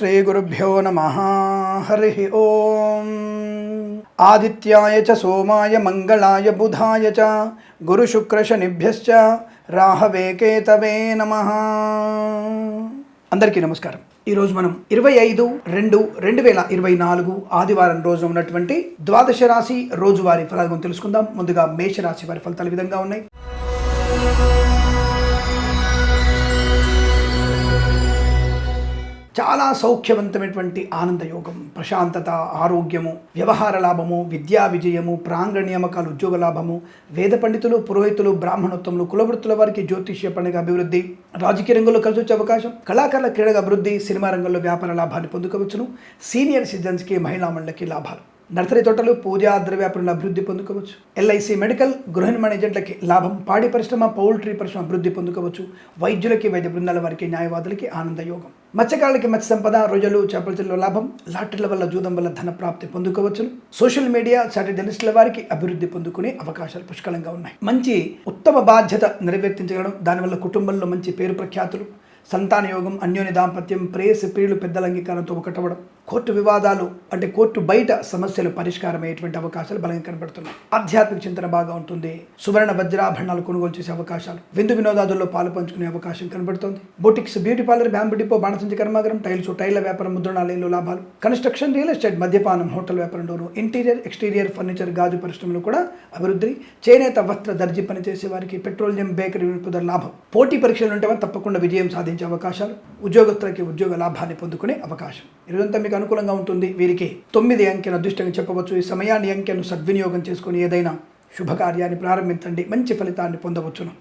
శ్రీగురుభ్యో నమ హరి ఓం ఆదిత్యాయ చ సోమాయ మంగళాయ బుధాయ చ గురుశుక్రశనిభ్యశ్చ రాహవే కేతవే నమ అందరికీ నమస్కారం. ఈరోజు మనం ఇరవై ఐదు రెండు రెండు వేల ఇరవై నాలుగు ఆదివారం రోజు ఉన్నటువంటి ద్వాదశ రాశి రోజువారి ఫలాలు తెలుసుకుందాం. ముందుగా మేషరాశి వారి ఫలితాలు విధంగా ఉన్నాయి. చాలా సౌఖ్యవంతమైనటువంటి ఆనందయోగం ప్రశాంతత ఆరోగ్యము వ్యవహార లాభము విద్యా విజయము ప్రాంగణ నియామకాలు ఉద్యోగ లాభము వేద పండితులు పురోహితులు బ్రాహ్మణోత్తములు కులవృత్తుల వారికి జ్యోతిష్య పండుగ అభివృద్ధి రాజకీయ రంగంలో కలిసి వచ్చే అవకాశం కళాకారుల క్రీడగా అభివృద్ధి సినిమా రంగంలో వ్యాపార లాభాన్ని పొందుకోవచ్చును సీనియర్ సిటిజన్స్కి మహిళా మండలికి లాభాలు. నర్సరీ తోటలు పూజా ద్రవ్యాపారంలో అభివృద్ధి పొందుకోవచ్చు. ఎల్ఐసి మెడికల్ గృహ నిర్మాణ ఏజెంట్లకి లాభం పాడి పరిశ్రమ పౌల్ట్రీ పరిశ్రమ అభివృద్ధి పొందుకోవచ్చు. వైద్యులకి వైద్య బృందాల వారికి న్యాయవాదులకి ఆనందయోగం మత్స్యకారులకి మత్స్య సంపద రొయ్యలు చేపల చెల్లు లాభం లాటరీల వల్ల జూదం వల్ల ధన ప్రాప్తి పొందుకోవచ్చును సోషల్ మీడియా సాటి జర్నలిస్టుల వారికి అభివృద్ధి పొందుకునే అవకాశాలు పుష్కలంగా ఉన్నాయి. మంచి ఉత్తమ బాధ్యత నెరవేర్తించగలడం దానివల్ల కుటుంబంలో మంచి పేరు ప్రఖ్యాతులు సంతాన యోగం అన్యోన్య దాంపత్యం ప్రేయసి ప్రియులు పెద్దల అంగీకారంతో ఒకటవడం కోర్టు వివాదాలు అంటే కోర్టు బయట సమస్యలు పరిష్కారమయ్యేటువంటి అవకాశాలు బలంగా కనబడుతున్నాయి. ఆధ్యాత్మిక చింతన బాగా ఉంటుంది. సువర్ణ వజ్రాభరణాలు కొనుగోలు చేసే అవకాశాలు విందు వినోదాదుల్లో పాలు పంచుకునే అవకాశం కనబడుతుంది. Boutiques beauty parlour bamboo depot బాణసంచి కర్మాగారం టైల్స్ టైల్ల వ్యాపారం ముద్రణాలయంలో లాభాలు. కన్స్ట్రక్షన్ రియల్ ఎస్టేట్ మద్యపానం హోటల్ వ్యాపారంలోను ఇంటీరియర్ ఎక్స్టీరియర్ ఫర్నిచర్ గాజు పరిశ్రమలు కూడా అభివృద్ధి. చేనేత వస్త్ర దర్జీ పనిచేసే వారికి పెట్రోలియం బేకరీ లాభం. పోటీ పరీక్షలు ఉంటే తప్పకుండా విజయం సాధించే అవకాశాలు. ఉద్యోగస్తులకి ఉద్యోగ లాభాన్ని పొందుకునే అవకాశం. ఇదంతా మీకు అనుకూలంగా ఉంటుంది. వీరికి తొమ్మిది అంకెను అదృష్టంగా చెప్పవచ్చు. ఈ సమయాన్ని అంకెను సద్వినియోగం చేసుకుని ఏదైనా శుభకార్యాన్ని ప్రారంభించండి. మంచి ఫలితాన్ని పొందవచ్చును.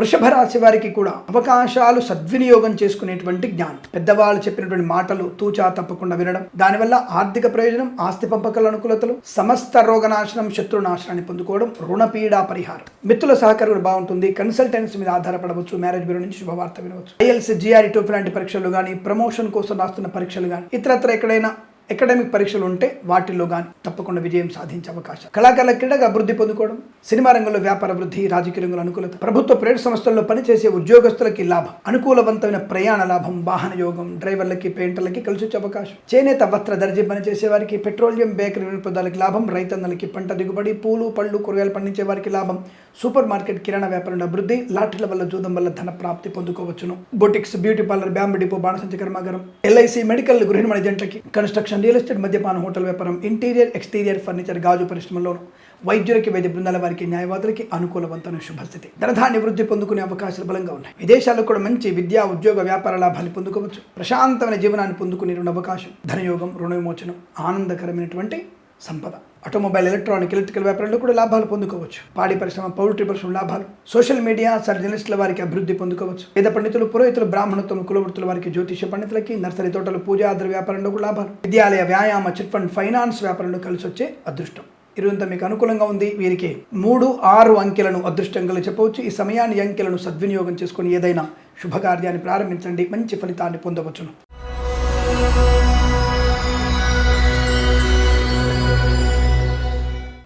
వృషభ రాశి వారికి కూడా అవకాశాలు సద్వినియోగం చేసుకునేటువంటి జ్ఞానం. పెద్దవాళ్ళు చెప్పినటువంటి మాటలు తూచా తప్పకుండా వినడం దానివల్ల ఆర్థిక ప్రయోజనం ఆస్తి పంపకాల అనుకూలతలు సమస్త రోగనాశనం శత్రునాశనాన్ని పొందుకోవడం రుణపీడా పరిహారం. మిత్రుల సహకారం కూడా బాగుంటుంది కన్సల్టెన్సీ మీద ఆధారపడవచ్చు మ్యారేజ్ బ్యూరో నుంచి శుభవార్త వినవచ్చు. ఐఎల్సీ జిఆర్ఈ టోఫీ లాంటి పరీక్షలు కానీ ప్రమోషన్ కోసం రాస్తున్న పరీక్షలు కానీ ఇతరత్ర ఎక్కడైనా అకాడమిక్ పరీక్షలు ఉంటే వాటిల్లో కానీ తప్పకుండా విజయం సాధించే అవకాశం. కళాకారుల క్రీడగా అభివృద్ధి పొందుకోవడం సినిమా రంగంలో వ్యాపార వృద్ధి రాజకీయ రంగంలో అనుకూలత ప్రభుత్వ ప్రైవేట్ సంస్థల్లో పనిచేసే ఉద్యోగస్తులకి లాభం అనుకూలవంతమైన ప్రయాణ లాభం వాహన యోగం డ్రైవర్లకి పెయింటర్లకి కలిసి వచ్చే అవకాశం. చేనేత వస్త్ర దర్జీ పనిచేసే వారికి పెట్రోలియం బేకరీ వినిపదాలకి లాభం రైతన్నలకి పంట దిగుబడి పూలు పళ్ళు కూరగాయలు పండించే వారికి లాభం. సూపర్ మార్కెట్ కిరాణా వ్యాపారంలో అభివృద్ధి లాటరీల వల్ల జూదం వల్ల ధన ప్రాప్తి పొందుకోవచ్చును. Boutiques beauty parlour bamboo depot బాణసంచ కర్మాగారం ఎల్ఐసి మెడికల్ గృహిణి నిర్మాణ ఏజెంట్లకి కన్స్ట్రక్షన్ రియల్ ఎస్టేట్ మద్యపాన హోటల్ వ్యాపారం ఇంటీరియర్ ఎక్స్టీరియర్ ఫర్నిచర్ గాజు పరిశ్రమలోను వైద్యులకి వైద్య బృందాల వారికి న్యాయవాదులకి అనుకూలవంతమైన శుభస్థితి. ధనధాన్య వృద్ధి పొందుకునే అవకాశాలు బలంగా ఉన్నాయి. విదేశాల్లో కూడా మంచి విద్యా ఉద్యోగ వ్యాపార లాభాన్ని పొందుకోవచ్చు. ప్రశాంతమైన జీవనాన్ని పొందుకునే అవకాశం ధనయోగం రుణ విమోచనం ఆనందకరమైనటువంటి సంపద. ఆటోమొబైల్ ఎలక్ట్రానిక్ ఎలక్ట్రికల్ వ్యాపారంలో కూడా లాభాలు పొందుకోవచ్చు. పాడి పరిశ్రమ పౌల్ట్రీ పరిశ్రమ లాభాలు. సోషల్ మీడియా సర్జనలిస్టుల వారికి అభివృద్ధి పొందుకోవచ్చు. పేద పండితులు పురోహితులు బ్రాహ్మణత్వం కులవృత్తుల వారికి జ్యోతిష పండితులకి నర్సరీ తోటలు పూజాద్ర వ్యాపారంలో కూడా లాభాలు. విద్యాలయ వ్యాయామ చిట్ ఫండ్ ఫైనాన్స్ వ్యాపారంలో కలిసి వచ్చే అదృష్టం. ఇరువంతా మీకు అనుకూలంగా ఉంది. వీరికి మూడు ఆరు అంకెలను అదృష్టంగా చెప్పవచ్చు. ఈ సమయాన్ని అంకెలను సద్వినియోగం చేసుకుని ఏదైనా శుభకార్యాన్ని ప్రారంభించండి. మంచి ఫలితాన్ని పొందవచ్చును.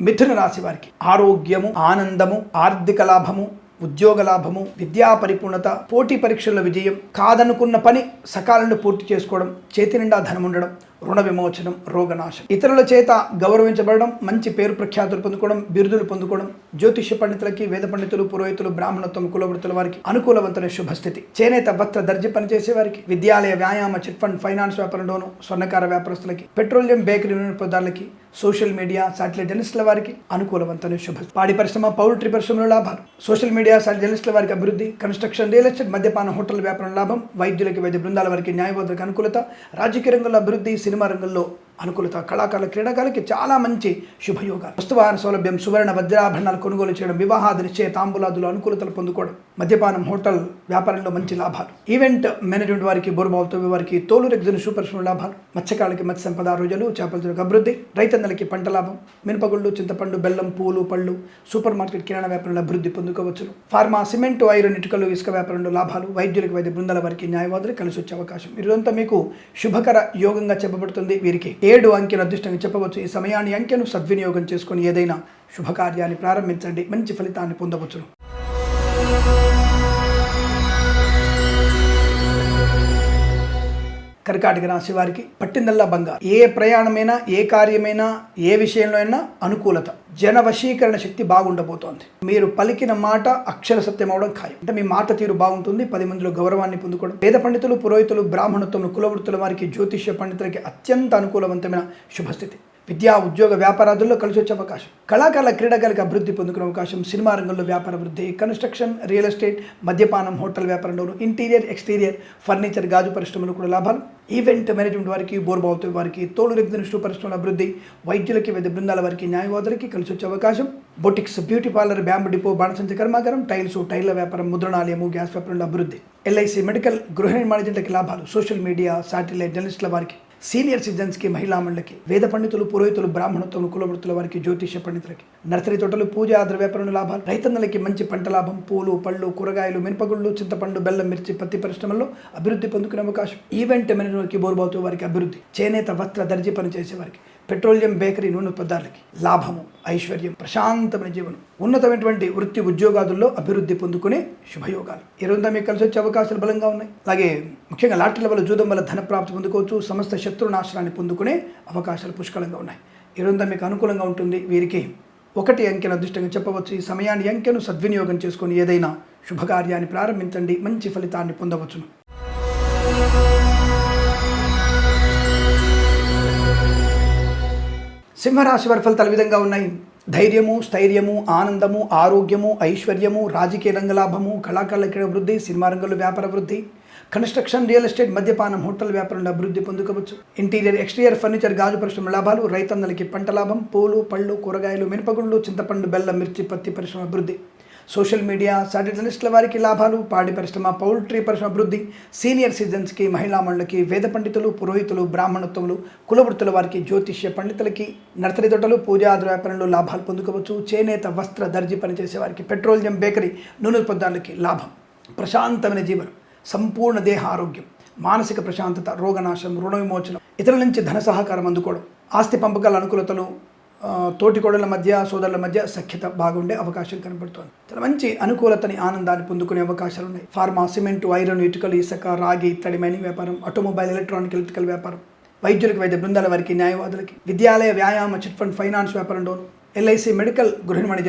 మిథున రాశి వారికి ఆరోగ్యము ఆనందము ఆర్థిక లాభము ఉద్యోగ లాభము విద్యా పరిపూర్ణత పోటీ పరీక్షల విజయం కాదనుకున్న పని సకాలంలో పూర్తి చేసుకోవడం చేతి నిండా ధనం ఉండడం రుణ విమోచనం రోగనాశనం. ఇతరుల చేత గౌరవించబడడం మంచి పేరు ప్రఖ్యాతులు పొందుకోవడం బిరుదులు పొందుకోవడం జ్యోతిష్య పండితులకి వేద పండితులు పురోహితులు బ్రాహ్మణత్వం కులవృత్తుల వారికి అనుకూలవంతుల శుభస్థితి. చేనేత వస్త్ర దర్జీ పనిచేసే వారికి విద్యాలయ వ్యాయామ చిట్ ఫండ్ ఫైనాన్స్ వ్యాపారంలోను స్వర్ణకార వ్యాపారస్తులకి పెట్రోలియం బేకరీ వినియోగదారులకి సోషల్ మీడియా సాటిలైట్ జర్నలిస్టుల వారికి అనుకూలవంతమైన శుభ పాడి పరిశ్రమ పౌల్ట్రీ పరిశ్రమలో లాభాలు. సోషల్ మీడియా శాటిలైట్ జర్నలిస్టుల వారికి అభివృద్ధి కన్స్ట్రక్షన్ రియల్ ఎస్టేట్ మద్యపాన హోటల్ వ్యాపారం లాభం వైద్యులకి వైద్య బృందాల వారికి న్యాయవాదులకు అనుకూలత రాజకీయ రంగంలో అభివృద్ధి సినిమా రంగంలో అనుకూలత కళాకారుల క్రీడాకారులకి చాలా మంచి శుభయోగాలు. వస్తువాహన సౌలభ్యం సువర్ణ వజ్రాభరణాలు కొనుగోలు చేయడం వివాహాది నిశ్చయ తాంబూలాదులు అనుకూలతలు పొందుకోవడం మద్యపానం హోటల్ వ్యాపారంలో మంచి లాభాలు. ఈవెంట్ మేనేజ్మెంట్ వారికి బోరుబావుతో వారికి తోలు రెగ్జిన్ సూపర్ లాభాలు. మత్స్యకారులకి మత్స్య సంపద రోజులు చేపల అభివృద్ధి రైతన్నలకి పంట లాభం. మినపగుళ్ళు చింతపండు బెల్లం పూలు పళ్ళు సూపర్ మార్కెట్ కిరాణా వ్యాపారంలో అభివృద్ధి పొందుకోవచ్చు. ఫార్మా సిమెంట్ ఐరన్ ఇటుకలు ఇసుక వ్యాపారంలో లాభాలు. వైద్యులకు వైద్య బృందాల వారికి న్యాయవాదులు కలిసి వచ్చే అవకాశం. ఇదంతా మీకు శుభకర యోగంగా చెప్పబడుతుంది వీరికి. ఏడు అంకెను అదృష్టంగా చెప్పవచ్చు. ఈ సమయాన్ని అంకెను సద్వినియోగం చేసుకొని ఏదైనా శుభకార్యాన్ని ప్రారంభించండి. మంచి ఫలితాన్ని పొందవచ్చును. కర్కాటక రాశి వారికి పట్టిందల్లా బంగారు. ఏ ప్రయాణమైనా ఏ కార్యమైనా ఏ విషయంలో అయినా అనుకూలత. జన వశీకరణ శక్తి బాగుండబోతోంది. మీరు పలికిన మాట అక్షర సత్యం అవడం ఖాయం. అంటే మీ మాట తీరు బాగుంటుంది. పది మందిలో గౌరవాన్ని పొందుకోవడం. పేద పండితులు పురోహితులు బ్రాహ్మణత్వం కులవృత్తుల వారికి జ్యోతిష్య పండితులకి అత్యంత అనుకూలవంతమైన శుభస్థితి. విద్యా ఉద్యోగ వ్యాపారాదుల్లో కలిసి వచ్చే అవకాశం. కళాకారుల క్రీడాకారులకు అభివృద్ధి పొందుకునే అవకాశం సినిమా రంగంలో వ్యాపార వృద్ధి కన్స్ట్రక్షన్ రియల్ ఎస్టేట్ మద్యపానం హోటల్ వ్యాపారంలోను ఇంటీరియర్ ఎక్స్టీరియర్ ఫర్నిచర్ గాజు పరిశ్రమలు కూడా లాభాలు. ఈవెంట్ మేనేజ్మెంట్ వారికి బోర్బావుతో వారికి తోలు రెగ్జినిస్టు పరిశ్రమల అభివృద్ధి వైద్యులకి వైద్య బృందాల వారికి న్యాయవాదులకి కలిసి వచ్చే అవకాశం. Boutiques beauty parlour bamboo depot బాణసంచ కర్మాగారం టైల్స్ టైర్ల వ్యాపారం ముద్రణాలయము గ్యాస్ వ్యాపారంలో అభివృద్ధి. ఎల్ఐసి మెడికల్ గృహ నిర్మాణజంటకి లాభాలు. సోషల్ మీడియా శాటిలైట్ జర్నలిస్టుల వారికి సీనియర్ సిటిజన్స్కి మహిళా మండలికి వేద పండితులు పురోహితులు బ్రాహ్మణత్వం కులవృత్తుల వారికి జ్యోతిష పండితులకి నర్సరీ తోటలు పూజ ఆధార వ్యాపారం లాభాలు రైతన్నలకి మంచి పంట లాభం పూలు పళ్ళు కూరగాయలు మినపగుళ్ళు చింతపండు బెల్లం మిర్చి పత్తి పరిశ్రమల్లో అభివృద్ధి పొందుకునే అవకాశం. ఈవెంట్ మేనేజ్మెంట్కి బోర్బావుతూ వారికి అభివృద్ధి. చేనేత వస్త్ర దర్జీ పనిచేసే వారికి పెట్రోలియం బేకరీ నూనె పదార్థాలకి లాభము ఐశ్వర్యం ప్రశాంతమైన జీవనం ఉన్నతమైనటువంటి వృత్తి ఉద్యోగాదుల్లో అభివృద్ధి పొందుకునే శుభయోగాలు. ఈ మీకు కలిసి వచ్చే అవకాశాలు బలంగా ఉన్నాయి. అలాగే ముఖ్యంగా లాటరీల వల్ల జూదం వల్ల ధన ప్రాప్తి పొందుకోవచ్చు సమస్త శత్రు నాశనాన్ని పొందుకునే అవకాశాలు పుష్కలంగా ఉన్నాయి. ఈ మీకు అనుకూలంగా ఉంటుంది. వీరికి ఒకటి అంకెను అదృష్టంగా చెప్పవచ్చు. ఈ సమయాన్ని అంకెను సద్వినియోగం చేసుకొని ఏదైనా శుభకార్యాన్ని ప్రారంభించండి. మంచి ఫలితాన్ని పొందవచ్చును. సింహరాశి వారి ఫలితాలు విధంగా ఉన్నాయి? ధైర్యము స్థైర్యము ఆనందము ఆరోగ్యము ఐశ్వర్యము రాజకీయ రంగ లాభము కళాకారుల క్రీడ వృద్ధి సినిమా రంగంలో వ్యాపార వృద్ధి కన్స్ట్రక్షన్ రియల్ ఎస్టేట్ మద్యపానం హోటల్ వ్యాపారంలో అభివృద్ధి పొందుకోవచ్చు. ఇంటీరియర్ ఎక్స్టీరియర్ ఫర్నిచర్ గాజు పరిశ్రమ లాభాలు రైతన్నలకి పంట లాభం పూలు పళ్ళు కూరగాయలు మినపగుళ్ళు చింతపండు బెల్లం మిర్చి పత్తి పరిశ్రమ అభివృద్ధి. సోషల్ మీడియా సాటిలనిస్టుల వారికి లాభాలు పాడి పరిశ్రమ పౌల్ట్రీ పరిశ్రమ అభివృద్ధి సీనియర్ సిటిజన్స్కి మహిళా మండలికి వేద పండితులు పురోహితులు బ్రాహ్మణత్వములు కులవృత్తుల వారికి జ్యోతిష్య పండితులకి నర్సరీ తోటలు పూజాది వ్యాపారంలో లాభాలు పొందుకోవచ్చు. చేనేత వస్త్ర దర్జీ పనిచేసే వారికి పెట్రోలియం బేకరీ నూనె పదార్థాలకి లాభం. ప్రశాంతమైన జీవనం సంపూర్ణ దేహ ఆరోగ్యం మానసిక ప్రశాంతత రోగనాశం రుణ విమోచనం ఇతరుల నుంచి ధన సహకారం అందుకోవడం ఆస్తి పంపకాల అనుకూలతలు తోటికోడల మధ్య సోదరుల మధ్య సఖ్యత బాగుండే అవకాశం కనబడుతోంది. చాలా మంచి అనుకూలతని ఆనందాన్ని పొందుకునే అవకాశాలు ఉన్నాయి. ఫార్మా సిమెంట్ ఐరన్ ఇటుకలు ఇసుక రాగి ఇత్తడి మైనింగ్ వ్యాపారం ఆటోమొబైల్ ఎలక్ట్రానిక్ ఎలక్ట్రికల్ వ్యాపారం వైద్యులకు వైద్య బృందాల వారికి న్యాయవాదులకి విద్యాలయ వ్యాయామ చిట్ ఫండ్ ఫైనాన్స్ వ్యాపారం ఎల్ఐసి మెడికల్ గృహ నిర్మాణ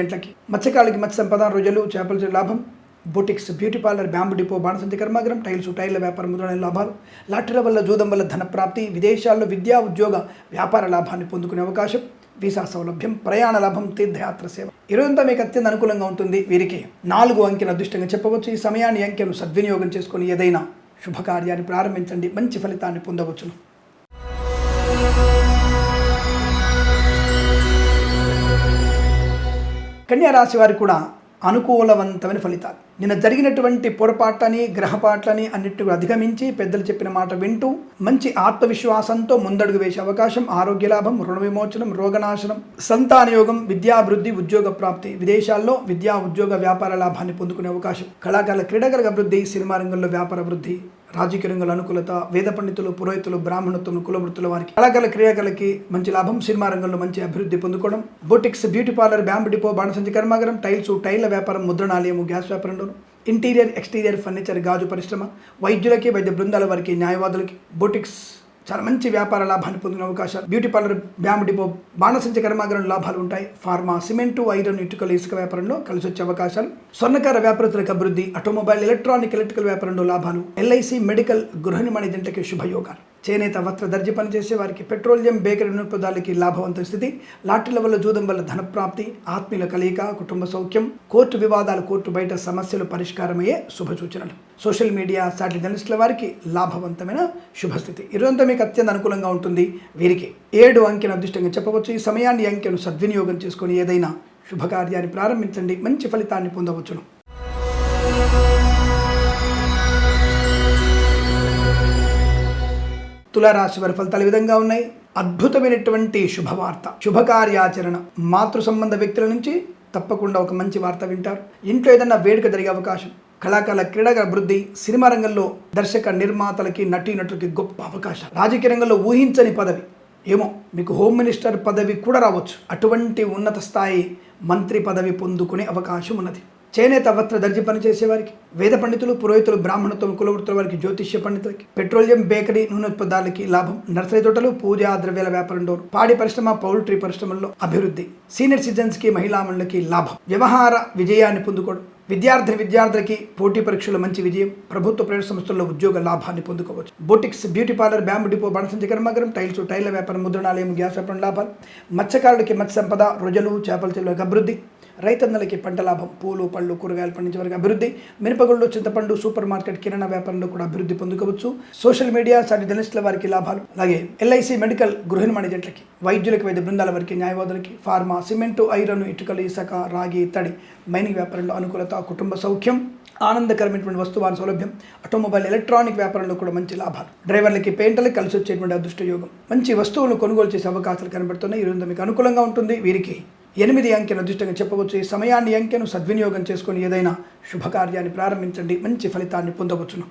మత్స్యకాలకి మత్స్య సంపద రొయ్యలు చేపల లాభం boutiques beauty parlour bamboo depot బాణసంతి కర్మాగరం టైల్స్ టైర్ల వ్యాపారం ముద్రణ లాభాలు లాటరీల వల్ల జూదం వల్ల ధన ప్రాప్తి విదేశాల్లో విద్యా ఉద్యోగ వ్యాపార లాభాన్ని పొందుకునే అవకాశం వీసా సౌలభ్యం ప్రయాణ లాభం తీర్థయాత్ర సేవ. ఇరువంతా మీకు అత్యంత అనుకూలంగా ఉంటుంది. వీరికి నాలుగు అంకెను అదృష్టంగా చెప్పవచ్చు. ఈ సమయాన్ని అంకెను సద్వినియోగం చేసుకొని ఏదైనా శుభకార్యాన్ని ప్రారంభించండి. మంచి ఫలితాన్ని పొందవచ్చును. కన్యా రాశి వారికి కూడా అనుకూలవంతమైన ఫలితాలు. నిన్న జరిగినటువంటి పొరపాట్లని గ్రహపాట్లని అన్నిటి అధిగమించి పెద్దలు చెప్పిన మాట వింటూ మంచి ఆత్మవిశ్వాసంతో ముందడుగు వేసే అవకాశం ఆరోగ్య లాభం రుణ విమోచనం రోగనాశనం సంతానయోగం విద్యాభివృద్ధి ఉద్యోగ ప్రాప్తి విదేశాల్లో విద్యా ఉద్యోగ వ్యాపార లాభాన్ని పొందుకునే అవకాశం కళాకారుల క్రీడాకారుల అభివృద్ధి సినిమా రంగంలో వ్యాపార వృద్ధి రాజకీయ అనుకూలత వేద పండితులు పురోహితులు బ్రాహ్మణత్వం కులవృత్తుల వారికి కళాకళ క్రియాకళకి మంచి లాభం సినిమా రంగంలో మంచి అభివృద్ధి పొందుకోవడం boutiques beauty parlour bamboo depot బాణసంచి కర్మాగారం టైల్స్ టైల్ల వ్యాపారం ముద్రణాలయము గ్యాస్ వ్యాపారంలోను ఇంటీరియర్ ఎక్స్టీరియర్ ఫర్నిచర్ గాజు పరిశ్రమ వైద్యులకి వైద్య బృందాల వారికి న్యాయవాదులకి బొటిక్స్ చాలా మంచి వ్యాపార లాభాన్ని పొందిన అవకాశాలు. బ్యూటీ పార్లర్ బ్యామ్ డిపో బాణసంచ కర్మాగారం లాభాలు ఉంటాయి. ఫార్మా సిమెంటు ఐరన్ ఇటుకలు ఇసుక వ్యాపారంలో కలిసి వచ్చే అవకాశాలు. స్వర్ణకార వ్యాపారస్తులకు అభివృద్ధి ఆటోమొబైల్ ఎలక్ట్రానిక్ ఎలక్ట్రికల్ వ్యాపారంలో లాభాలు. ఎల్ఐసి మెడికల్ గృహ నిర్మాణ జంటకి శుభయోగాలు. చేనేత వస్త్ర దర్జీ పనిచేసే వారికి పెట్రోలియం బేకరీ వినోదాలకి లాభవంత స్థితి. లాటరీల వల్ల జూదం వల్ల ధనప్రాప్తి ఆత్మీయుల కలయిక కుటుంబ సౌఖ్యం కోర్టు వివాదాలు కోర్టు బయట సమస్యలు పరిష్కారమయ్యే శుభ సూచనలు. సోషల్ మీడియా సాటి జర్నలిస్టుల వారికి లాభవంతమైన శుభస్థితి. ఇరువంతా మీకు అత్యంత అనుకూలంగా ఉంటుంది. వీరికి ఏడు అంకెను అదృష్టంగా చెప్పవచ్చు. ఈ సమయాన్ని అంకెను సద్వినియోగం చేసుకొని ఏదైనా శుభకార్యాన్ని ప్రారంభించండి. మంచి ఫలితాన్ని పొందవచ్చును. తులారాశి వారి ఫలితాలు విధంగా ఉన్నాయి. అద్భుతమైనటువంటి శుభవార్త శుభకార్యాచరణ మాతృ సంబంధ వ్యక్తుల నుంచి తప్పకుండా ఒక మంచి వార్త వింటారు. ఇంట్లో ఏదన్నా వేడుక జరిగే అవకాశం కళాకారుల క్రీడగా అభివృద్ధి సినిమా రంగంలో దర్శక నిర్మాతలకి నటీనటులకి గొప్ప అవకాశం. రాజకీయ రంగంలో ఊహించని పదవి ఏమో మీకు హోమ్ మినిస్టర్ పదవి కూడా రావచ్చు. అటువంటి ఉన్నత స్థాయి మంత్రి పదవి పొందుకునే అవకాశం ఉన్నది. చేనేత వస్త్ర దర్జీ పనిచేసేవారికి వేద పండితులు పురోహితులు బ్రాహ్మణత్వం కులవృత్తుల వారికి జ్యోతిష్య పండితులకి పెట్రోలియం బేకరీ నూనె ఉత్పత్తులకి లాభం. నర్సరీ తోటలు పూజా ద్రవ్యాల వ్యాపారంలో పాడి పరిశ్రమ పౌల్ట్రీ పరిశ్రమల్లో అభివృద్ధి. సీనియర్ సిటిజన్స్కి లాభం. వ్యవహార విజయాన్ని పొందుకోవడం. విద్యార్థి విద్యార్థులకి పోటీ పరీక్షలు మంచి విజయం. ప్రభుత్వ ప్రైవేట్ సంస్థల్లో ఉద్యోగ లాభాన్ని పొందుకోవచ్చు. Boutiques beauty parlour bamboo depot బణసంచి కర్మాగారం టైల్స్ టైల్ల వ్యాపారం ముద్రణాలయం గ్యాస్ వ్యాపారం లాభాలు. మత్స్యకారులకి మత్స్య సంపద రొజలు చేపల చెరువులకు అభివృద్ధి. రైతన్నలకి పంట లాభం. పూలు పళ్ళు కూరగాయలు పండించే వరకు అభివృద్ధి. మినపగుళ్ళు చింతపండు సూపర్ మార్కెట్ కిరాణా వ్యాపారంలో కూడా అభివృద్ధి పొందుకోవచ్చు. సోషల్ మీడియా సాటి జర్నలిస్టుల వారికి లాభాలు. అలాగే ఎల్ఐసి మెడికల్ గృహ నిర్మాణ జట్లకి వైద్య బృందాల వారికి న్యాయవాదులకి ఫార్మా సిమెంటు ఐరన్ ఇటుకలు ఇసుక రాగి ఇత్తడి మైనింగ్ వ్యాపారంలో అనుకూలత కుటుంబ సౌఖ్యం ఆనందకరమైనటువంటి వస్తువాన సౌలభ్యం ఆటోమొబైల్ ఎలక్ట్రానిక్ వ్యాపారంలో కూడా మంచి లాభాలు. డ్రైవర్లకి పెయింటర్లకు కలిసి వచ్చేటువంటి అదృష్ట యోగం మంచి వస్తువులను కొనుగోలు చేసే అవకాశాలు కనబడుతున్నాయి. ఈ మీకు అనుకూలంగా ఉంటుంది. వీరికి ఎనిమిది అంకెను అదృష్టంగా చెప్పవచ్చు. ఈ సమయాన్ని అంకెను సద్వినియోగం చేసుకొని ఏదైనా శుభకార్యాన్ని ప్రారంభించండి. మంచి ఫలితాన్ని పొందవచ్చును.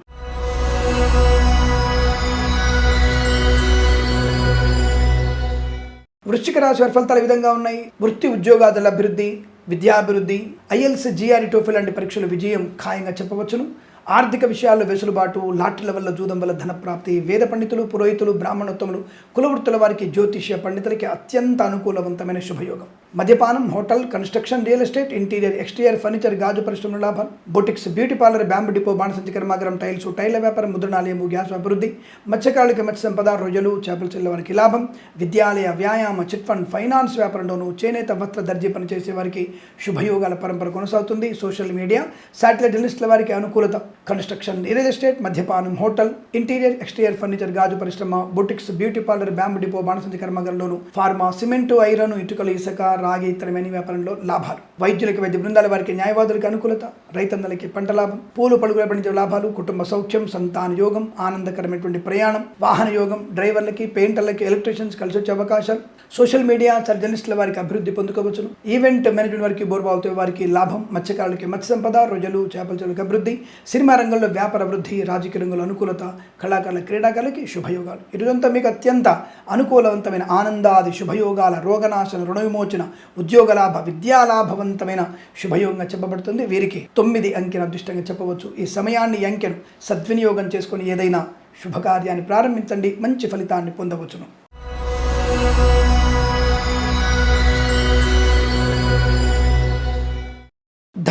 వృశ్చిక రాశి వారి ఫలితాలు విధంగా ఉన్నాయి? వృత్తి ఉద్యోగాదుల అభివృద్ధి విద్యాభివృద్ధి ఐఎల్స్ జిఆర్ఈ టోఫిల్ లాంటి పరీక్షల విజయం ఖాయంగా చెప్పవచ్చును. ఆర్థిక విషయాల్లో వెసులుబాటు లాటరీల వల్ల జూదం వల్ల ధనప్రాప్తి వేద పండితులు పురోహితులు బ్రాహ్మణోత్తములు కులవృత్తుల వారికి జ్యోతిష్య పండితులకి అత్యంత అనుకూలవంతమైన శుభయోగం. మద్యపానం hotel construction real estate interior exterior furniture గాజు పరిశ్రమల లాభాలు. Boutiques beauty parlour bamboo depot బాణసంచి కర్మాగారం టైల్స్ టైల వ్యాపారం ముద్రణాలయము గ్యాస్ అభివృద్ధి మత్స్యకారులకి మత్స్య సంపద రొయ్యలు చేపలు చెల్లె వారికి లాభం. విద్యాలయ వ్యాయామ చిట్ ఫండ్ ఫైనాన్స్ వ్యాపారంలోనూ చేనేత వస్త్ర దర్జీ పనిచేసే వారికి శుభయోగాల పరంపర కొనసాగుతుంది. సోషల్ మీడియా శాటిలైట్ లిస్టుల వారికి అనుకూలత. కన్స్ట్రక్షన్ రియల్ ఎస్టేట్ మద్యపానం హోటల్ ఇంటీరియర్ ఎక్స్టీరియర్ ఫర్నిచర్ గాజు పరిశ్రమ boutiques beauty parlour bamboo depot బాణసంచి కర్మాగారంలోను ఫార్మా సిమెంటు ఐరన్ ఇటుకలు ఇసుక రాగి ఇతరమైన వ్యాపారంలో లాభాలు. వైద్యులకి వైద్య బృందాల వారికి న్యాయవాదులకి అనుకూలత రైతన్నలకి పంట లాభం పూలు పడుగుల పండించే లాభాలు కుటుంబ సౌఖ్యం సంతాన యోగం ఆనందకరమైనటువంటి ప్రయాణం వాహన యోగం డ్రైవర్లకి పెయింటర్లకి ఎలక్ట్రీషియన్స్ కలిసి వచ్చే అవకాశాలు. సోషల్ మీడియా జర్నలిస్టుల వారికి అభివృద్ధి పొందుకోవచ్చును. ఈవెంట్ మేనేజ్మెంట్ వారికి బోర్బావుతో వారికి లాభం మత్స్యకారులకి మత్స్య సంపద రొయ్యలు చేపల చెరువులకు అభివృద్ధి సినిమా రంగంలో వ్యాపార వృద్ధి రాజకీయ రంగంలో అనుకూలత కళాకారుల క్రీడాకారులకి శుభయోగాలు. ఇటుదంతా మీకు అత్యంత అనుకూలవంతమైన ఆనందాది శుభయోగాల రోగనాశన రుణ విమోచన ఉద్యోగ లాభ విద్యాలాభవంతమైన శుభయోగంగా చెప్పబడుతుంది. వీరికి తొమ్మిది అంకెను అదృష్టంగా చెప్పవచ్చు. ఈ సమయాన్ని అంకెను సద్వినియోగం చేసుకొని ఏదైనా శుభకార్యాన్ని ప్రారంభించండి. మంచి ఫలితాన్ని పొందవచ్చును.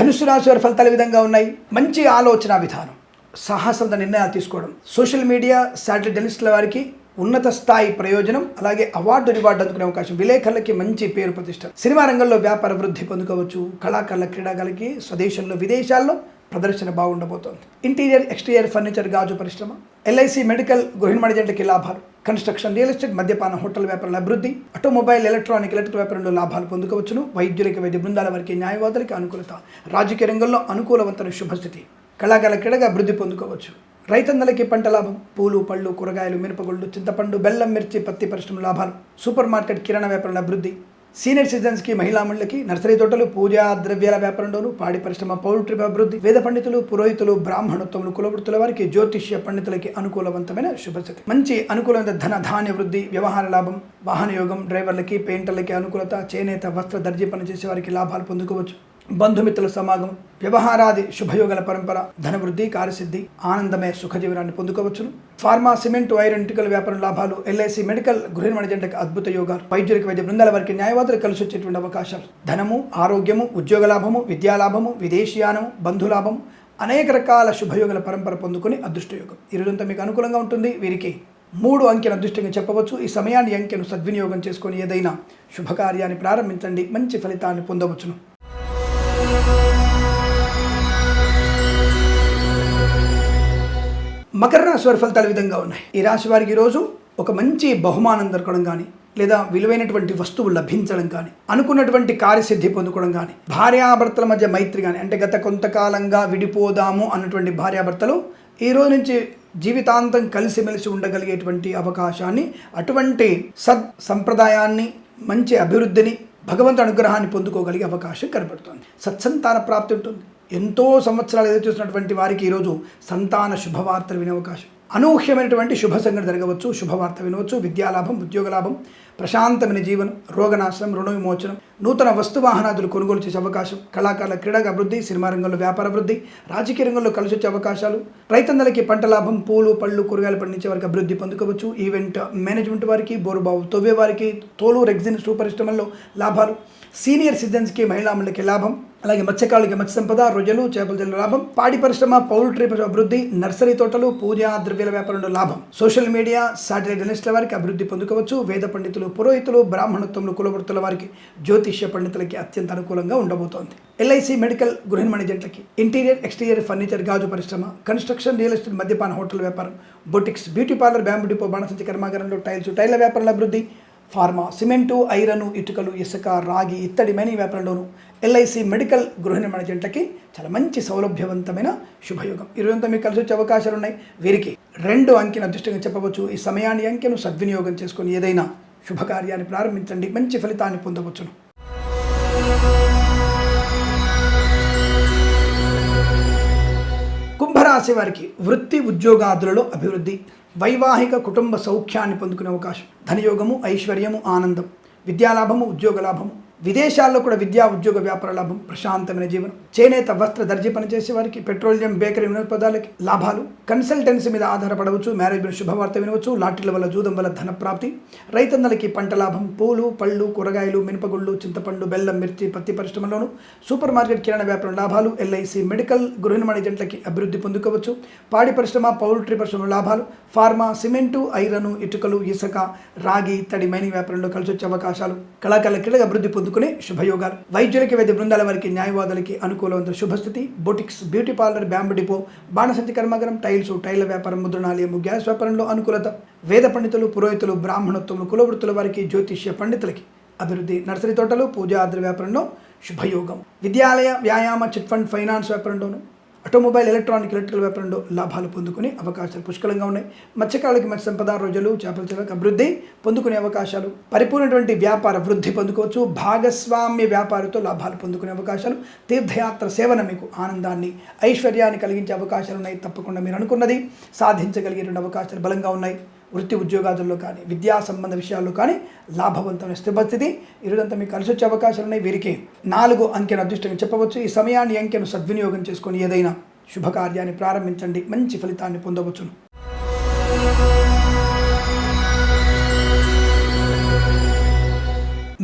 ధనుసు రాశి వారి ఫలితాలు విధంగా ఉన్నాయి? మంచి ఆలోచన విధానం సాహసంత నిర్ణయాలు తీసుకోవడం సోషల్ మీడియా శాటిలైట్ జర్నలిస్టుల వారికి ఉన్నత స్థాయి ప్రయోజనం అలాగే అవార్డు రివార్డు అందుకునే అవకాశం విలేకరులకి మంచి పేరు ప్రతిష్ట సినిమా రంగంలో వ్యాపార వృద్ధి పొందుకోవచ్చు. కళాకారుల క్రీడాకారులకి స్వదేశంలో విదేశాల్లో ప్రదర్శన బాగుండబోతోంది. ఇంటీరియర్ ఎక్స్టీరియర్ ఫర్నిచర్ గాజు పరిశ్రమ ఎల్ఐసి మెడికల్ గృహిణి జంటకి లాభాలు కన్స్ట్రక్షన్ రియల్ ఎస్టేట్ మద్యపాన హోటల్ వ్యాపారంలో అభివృద్ధి ఆటోమొబైల్ ఎలక్ట్రానిక్ ఎలక్ట్రిక్ వ్యాపారంలో లాభాలు పొందుకోవచ్చును. వైద్యులకి వైద్య బృందాల వారికి న్యాయవాదులకి అనుకూలత రాజకీయ రంగంలో అనుకూలవంతమైన శుభస్థితి కళాకారుల క్రీడగా అభివృద్ధి పొందుకోవచ్చు. రైతన్నలకి పంట లాభం పూలు పళ్ళు కూరగాయలు మినపగుళ్ళు చింతపండు బెల్లం మిర్చి పత్తి పరిశ్రమ లాభాలు సూపర్ మార్కెట్ కిరాణా వ్యాపారంలో అభివృద్ధి సీనియర్ సిటిజన్స్కి మహిళా మండలికి నర్సరీ తోటలు పూజా ద్రవ్యాల వ్యాపారంలోను పాడి పరిశ్రమ పౌల్ట్రీ అభివృద్ధి వేద పండితులు పురోహితులు బ్రాహ్మణోత్తములు కులవృత్తుల వారికి జ్యోతిష్య పండితులకి అనుకూలవంతమైన శుభస్థితి మంచి అనుకూలమైన ధన ధాన్య వృద్ధి వ్యవహార లాభం వాహన యోగం డ్రైవర్లకి పెయింటర్లకి అనుకూలత చేనేత వస్త్ర దర్జీ పనిచేసే వారికి లాభాలు పొందుకోవచ్చు. బంధుమిత్రుల సమాగం వ్యవహారాది శుభయోగాల పరంపర ధనవృద్ధి కార్యసిద్ధి ఆనందమయ సుఖజీవనాన్ని పొందుకోవచ్చును. ఫార్మా సిమెంట్ ఐరన్ ఇటుకల వ్యాపారం లాభాలు ఎల్ఐసి మెడికల్ గృహ జంటకు అద్భుత యోగాలు వైద్యులకు వైద్య బృందాల వారికి న్యాయవాదులు కలిసి వచ్చేటువంటి అవకాశాలు. ధనము ఆరోగ్యము ఉద్యోగ లాభము విద్యాలాభము విదేశీయానము బంధులాభము అనేక రకాల శుభయోగల పరంపర పొందుకుని అదృష్టయోగం. ఈ రోజంతా మీకు అనుకూలంగా ఉంటుంది. వీరికి మూడు అంకెను అదృష్టంగా చెప్పవచ్చు. ఈ సమయాన్ని అంకెను సద్వినియోగం చేసుకొని ఏదైనా శుభకార్యాన్ని ప్రారంభించండి. మంచి ఫలితాన్ని పొందవచ్చును. మకర రాశి వారి ఫలితాలు విధంగా ఉన్నాయి. ఈ రాశి వారికి ఈరోజు ఒక మంచి బహుమానం దొరకడం కానీ లేదా విలువైనటువంటి వస్తువు లభించడం కానీ అనుకున్నటువంటి కార్యసిద్ధి పొందుకోవడం కానీ భార్యాభర్తల మధ్య మైత్రి కానీ అంటే గత కొంతకాలంగా విడిపోదాము అన్నటువంటి భార్యాభర్తలు ఈ రోజు నుంచి జీవితాంతం కలిసిమెలిసి ఉండగలిగేటువంటి అవకాశాన్ని అటువంటి సద్ సంప్రదాయాన్ని మంచి అభివృద్ధిని భగవంతు అనుగ్రహాన్ని పొందుకోగలిగే అవకాశం కనబడుతుంది. సత్సంతాన ప్రాప్తి ఉంటుంది. ఎంతో సంవత్సరాలు ఎదురు చూసినటువంటి వారికి ఈరోజు సంతాన శుభవార్తలు వినే అవకాశం. అనూహ్యమైనటువంటి శుభ సంఘటన జరగవచ్చు శుభవార్త వినవచ్చు విద్యాలాభం ఉద్యోగ లాభం ప్రశాంతమైన జీవనం రోగనాశనం రుణ విమోచనం నూతన వస్తువాహనాదులు కొనుగోలు చేసే అవకాశం కళాకారుల క్రీడగా అభివృద్ధి సినిమా రంగంలో వ్యాపార అభివృద్ధి రాజకీయ రంగంలో కలిసి వచ్చే అవకాశాలు రైతన్నలకి పంట లాభం పూలు పళ్ళు కూరగాయలు పండించే వారికి అభివృద్ధి పొందుకోవచ్చు ఈవెంట్ మేనేజ్మెంట్ వారికి బోరుబావు తవ్వే వారికి తోలు రెగ్జిన్ సూపర్ ఇష్టంలో లాభాలు సీనియర్ సిటిజన్స్కి మహిళామణులకి లాభం అలాగే మత్స్యకారులకి మత్స్య సంపద రొయ్యలు చేపల జల్లు లాభం పాడి పరిశ్రమ పౌల్ట్రీ అభివృద్ధి నర్సరీ తోటలు పూజా ద్రవ్యాల వ్యాపారంలో లాభం. సోషల్ మీడియా శాటిలైట్ జర్నలిస్టుల వారికి అభివృద్ధి పొందుకోవచ్చు. వేద పండితులు పురోహితులు బ్రాహ్మణత్వంలో కులవృత్తుల వారికి జ్యోతిష్య పండితులకి అత్యంత అనుకూలంగా ఉండబోతోంది. ఎల్ఐసి మెడికల్ గృహ మేనేజెంట్లకి ఇంటీరియర్ ఎక్స్టీరియర్ ఫర్నిచర్ గాజు పరిశ్రమ కన్స్ట్రక్షన్ రియల్ ఎస్టేట్ మద్యపాన హోటల్ వ్యాపారం boutiques beauty parlour bamboo depot బాణసంచి కర్మాగారంలో టైల్స్ టైల వ్యాపారాల అభివృద్ధి ఫార్మా సిమెంటు ఐరను ఇటుకలు ఇసుక రాగి ఇత్తడి మైనింగ్ వ్యాపారంలోను ఎల్ఐసి మెడికల్ గృహ నిర్మాణ జంటకి చాలా మంచి సౌలభ్యవంతమైన శుభయోగం. ఇరవై మీకు కలిసి వచ్చే అవకాశాలు ఉన్నాయి వీరికి రెండు అంకెను అదృష్టంగా చెప్పవచ్చు. ఈ సమయాన్ని అంకెను సద్వినియోగం చేసుకొని ఏదైనా శుభకార్యాన్ని ప్రారంభించండి. మంచి ఫలితాన్ని పొందవచ్చును. కుంభరాశి వారికి వృత్తి ఉద్యోగాదులలో అభివృద్ధి వైవాహిక కుటుంబ సౌఖ్యాన్ని పొందుకునే అవకాశం. ధనయోగము ఐశ్వర్యము ఆనందం విద్యాలాభము ఉద్యోగ లాభము విదేశాల్లో కూడా విద్యా ఉద్యోగ వ్యాపార లాభం ప్రశాంతమైన జీవనం చేనేత వస్త్ర దర్జీ పనిచేసే వారికి పెట్రోలియం బేకరీ వినోదాలకి లాభాలు. కన్సల్టెన్సీ మీద ఆధారపడవచ్చు మ్యారేజ్ మీద శుభవార్త వినవచ్చు లాటరీల వల్ల జూదం వల్ల ధన ప్రాప్తి రైతన్నలకి పంట లాభం పూలు పళ్ళు కూరగాయలు మినపగుళ్ళు చింతపండు బెల్లం మిర్చి పత్తి పరిశ్రమలోను సూపర్ మార్కెట్ కిరాణా వ్యాపారం లాభాలు ఎల్ఐసి మెడికల్ గృహ నిర్మాణ ఏజెంట్లకి అభివృద్ధి పొందుకోవచ్చు. పాడి పరిశ్రమ పౌల్ట్రీ పరిశ్రమ లాభాలు. ఫార్మా సిమెంటు ఐరను ఇటుకలు ఇసుక రాగి తడి మైనింగ్ వ్యాపారంలో కలిసి వచ్చే అవకాశాలు కళాకారుల క్రీడగా అభివృద్ధి పొందుకునే శుభయోగాలు. వైద్యులకి వైద్య బృందాల వారికి న్యాయవాదులకి అనుకూలవంతుల శుభస్థితి. Boutiques beauty parlour bamboo depot బాణసంచి కర్మాగారం టైల్స్ టైల వ్యాపారం ముద్రణాలయము గ్యాస్ వ్యాపారంలో అనుకూలత. వేద పండితులు పురోహితులు బ్రాహ్మణత్వములు కులవృత్తుల వారికి జ్యోతిష్య పండితులకి అభివృద్ధి. నర్సరీ తోటలు పూజాద్ర వ్యాపారంలో శుభయోగం. విద్యాలయ వ్యాయామ చిట్ ఫండ్ ఫైనాన్స్ వ్యాపారంలోను ఆటోమొబైల్ ఎలక్ట్రానిక్ ఎలక్ట్రికల్ వ్యాపారంలో లాభాలు పొందుకునే అవకాశాలు పుష్కలంగా ఉన్నాయి. మత్స్యకారులకి మత్స్య సంపద రోజులు చేపల చెరువులకు అభివృద్ధి పొందుకునే అవకాశాలు పరిపూర్ణటువంటి వ్యాపార వృద్ధి పొందుకోవచ్చు. భాగస్వామ్య వ్యాపారంతో లాభాలు పొందుకునే అవకాశాలు తీర్థయాత్ర సేవన మీకు ఆనందాన్ని ఐశ్వర్యాన్ని కలిగించే అవకాశాలు ఉన్నాయి తప్పకుండా మీరు అనుకున్నది. సాధించగలిగేటువంటి అవకాశాలు బలంగా ఉన్నాయి. వృత్తి ఉద్యోగాదుల్లో కానీ విద్యా సంబంధ విషయాల్లో కానీ లాభవంతమైన స్థిరపరిస్థితి. ఇరుదంతా మీకు కలిసి వచ్చే అవకాశాలు ఉన్నాయి. వీరికి నాలుగు అంకెను అదృష్టంగా చెప్పవచ్చు. ఈ సమయాన్ని అంకెను సద్వినియోగం చేసుకొని ఏదైనా శుభకార్యాన్ని ప్రారంభించండి. మంచి ఫలితాన్ని పొందవచ్చును.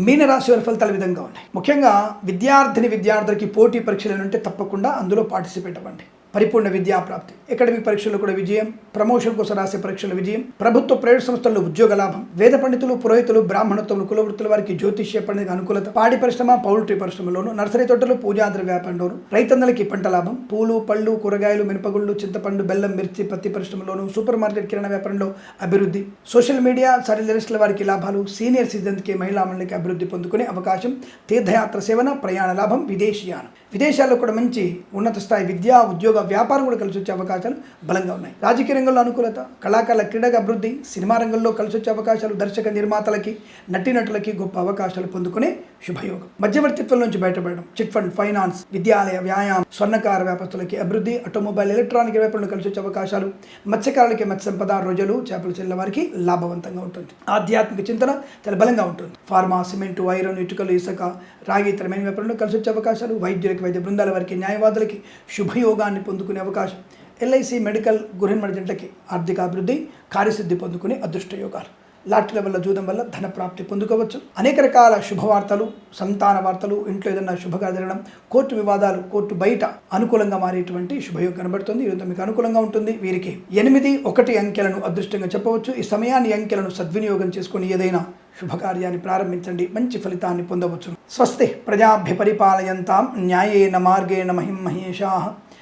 మీనరాశి వారి ఫలితాలు విధంగా ఉన్నాయి. ముఖ్యంగా విద్యార్థిని విద్యార్థులకి పోటీ పరీక్షలు ఉంటే తప్పకుండా అందులో పార్టిసిపేట్ అవ్వండి. పరిపూర్ణ విద్యా ప్రాప్తి. అకాడమిక్ పరీక్షల్లో కూడా విజయం ప్రమోషన్ కోసం రాసే పరీక్షల విజయం ప్రభుత్వ ప్రైవేట్ సంస్థల్లో ఉద్యోగ లాభం వేద పండితులు పురోహితులు బ్రాహ్మణత్వములు కులవృత్తుల వారికి జ్యోతిష్య పండుగ అనుకూలత పాడి పరిశ్రమ పౌల్ట్రీ పరిశ్రమలోను నర్సరీ తోటలు పూజాద్ర వ్యాపారంలోను రైతన్నలకి పంట లాభం పూలు పళ్ళు కూరగాయలు మినపగుళ్ళు చింతపండు బెల్లం మిర్చి పత్తి పరిశ్రమలోను సూపర్ మార్కెట్ కిరాణా వ్యాపారంలో అభివృద్ధి. సోషల్ మీడియా సరిజలిస్టుల వారికి లాభాలు సీనియర్ సిటిజన్స్కి మహిళా మండలికి అభివృద్ధి పొందుకునే అవకాశం తీర్థయాత్ర సేవన ప్రయాణ లాభం విదేశీయానం. విదేశాల్లో కూడా మంచి ఉన్నత స్థాయి విద్యా ఉద్యోగ వ్యాపారం కూడా కలిసి వచ్చే అవకాశాలు బలంగా ఉన్నాయి. రాజకీయ రంగంలో అనుకూలత కళాకారుల క్రీడగా అభివృద్ధి సినిమా రంగంలో కలిసి వచ్చే అవకాశాలు దర్శక నిర్మాతలకి నటీనటులకి గొప్ప అవకాశాలు పొందుకునే శుభయోగం. మధ్యవర్తిత్వం నుంచి బయటపడడం చిట్ ఫండ్ ఫైనాన్స్ విద్యాలయ వ్యాయామం స్వర్ణకార వ్యాపారస్తులకి అభివృద్ధి ఆటోమొబైల్ ఎలక్ట్రానిక్ వ్యాపారంలో కలిసి వచ్చే అవకాశాలు మత్స్యకారులకి మత్స్య సంపద రోజులు చేపలు చెల్లె వారికి లాభవంతంగా ఉంటుంది. ఆధ్యాత్మిక చింతన చాలా బలంగా ఉంటుంది. ఫార్మా సిమెంటు ఐరన్ ఇటుకలు ఇసుక రాగి ఇతరమైన వ్యాపారంలో కలిసి వచ్చే అవకాశాలు వైద్యులకి వైద్య బృందాల వారికి న్యాయవాదులకి శుభయోగాన్ని పొందుకునే అవకాశం. ఎల్ఐసి మెడికల్ గృహిణి జంటకి ఆర్థిక అభివృద్ధి కార్యసిద్ధి పొందుకునే అదృష్ట యోగాలు. లాటరీల వల్ల జూదం వల్ల ధన ప్రాప్తి పొందుకోవచ్చు. అనేక రకాల శుభవార్తలు సంతాన వార్తలు ఇంట్లో ఏదైనా శుభగా జరగడం కోర్టు వివాదాలు కోర్టు బయట అనుకూలంగా మారేటువంటి శుభయోగం కనబడుతుంది. ఈరోజు మీకు అనుకూలంగా ఉంటుంది. వీరికి ఎనిమిది ఒకటి అంకెలను అదృష్టంగా చెప్పవచ్చు. ఈ సమయాన్ని అంకెలను సద్వినియోగం చేసుకుని ఏదైనా శుభకార్యాన్ని ప్రారంభించండి. మంచి ఫలితాన్ని పొందవచ్చు. స్వస్తి ప్రజాభ్య పరిపాలయంతాం న్యాయేన మార్గేణ మహిం మహేషా.